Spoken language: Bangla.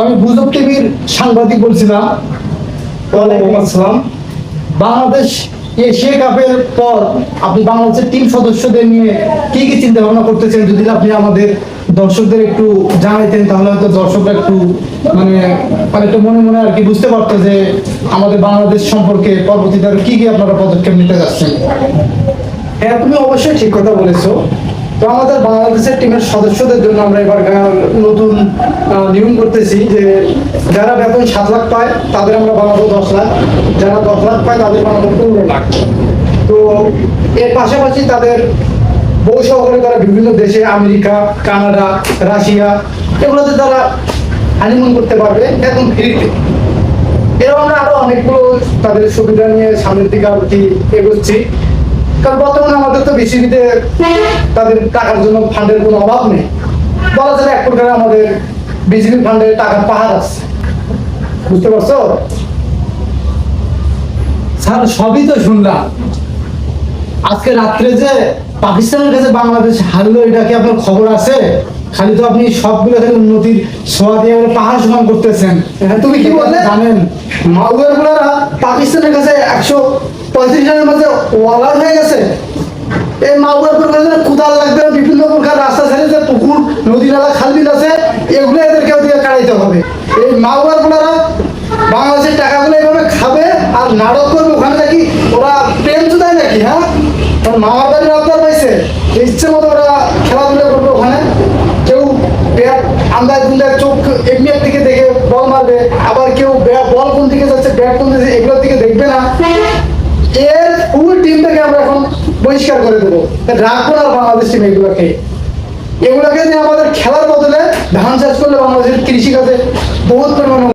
আমি গুজব টিভির সাংবাদিক বলছিলাম। বাংলাদেশ এশিয়া কাপের পর আপনি বাংলাদেশের টিম সদস্যদের নিয়ে কি কি চিন্তা ভাবনা করতেছেন? যদি আপনি আমাদের দর্শকদের একটু জানাইতেন, তাহলে হয়তো দর্শকরা একটু মানে মানে একটু মনে মনে আর কি বুঝতে পারতো যে আমাদের বাংলাদেশ সম্পর্কে পরবর্তীতে কি কি আপনারা পদক্ষেপ নিতে যাচ্ছেন। হ্যাঁ তুমি অবশ্যই ঠিক কথা বলেছ। তো আমাদের বাংলাদেশের টিমের সদস্যদের জন্য আমরা এবার নতুন নিয়ম করতেছি যে যারা বেতন সাত লাখ পায়, তাদের আমরা বানাবো দশ লাখ। যারা দশ লাখ পায়, তাদের বানাবো পনেরো লাখ। তো এর পাশাপাশি তাদের বউ সহকারে তারা বিভিন্ন দেশে, আমেরিকা, কানাডা, রাশিয়া, এগুলোতে তারা হানিমুন করতে পারবে এখন ফ্রিতে। এরকম আমরা আরও অনেকগুলো তাদের সুবিধা নিয়ে সামনের দিকে আর কি এগোচ্ছি। কারণ বর্তমানে আমাদের তো বিসিবিতে তাদের টাকার জন্য ফান্ডের কোনো অভাব নেই। বলা যায় এক প্রকার আমাদের বিসিবি ফান্ডে টাকার পাহাড় আছে। বুঝতে পারছ? স্যার সবই তো শুনলাম। আজকে রাত্রে যে পাকিস্তানের কাছে বাংলাদেশ হারলো এটা কি আপনার খবর আছে? খালি তো আপনি সবগুলো খালি উন্নতির ছোঁয়া দিয়ে পাহাড় সমান করতেছেন। হ্যাঁ, তুমি কি বললে? জানেন। মালদার পাকিস্তানের কাছে একশো পঁয়ত্রিশ রানের মধ্যে ওয়ালার হয়ে গেছে। এই মালদারগুলার কুদাল লাগবে, বিভিন্ন প্রকার রাস্তা ছেড়ে যে পুকুর, নদী নালা, খাল বিল আছে, এগুলো এদেরকে দিয়ে কাটাইতে হবে। এই মালদার গুলারা বাংলাদেশের টাকাগুলো এইভাবে খাবে আর নাটক করবে ওখানে নাকি? ওরা প্রেম জুতায় নাকি হ্যাঁ? মামার বাড়ির আবদার পাইছে ইচ্ছে মতো ওরা খেলাধুলা করবে ওখানে। এর ফুল টিমটাকে আমরা এখন বহিষ্কার করে দেবো। রাখব না বাংলাদেশ টিম এগুলোকে। এগুলোকে নিয়ে আমাদের খেলার বদলে ধান চাষ করলে বাংলাদেশের কৃষিকাজে বহুত পরিমাণে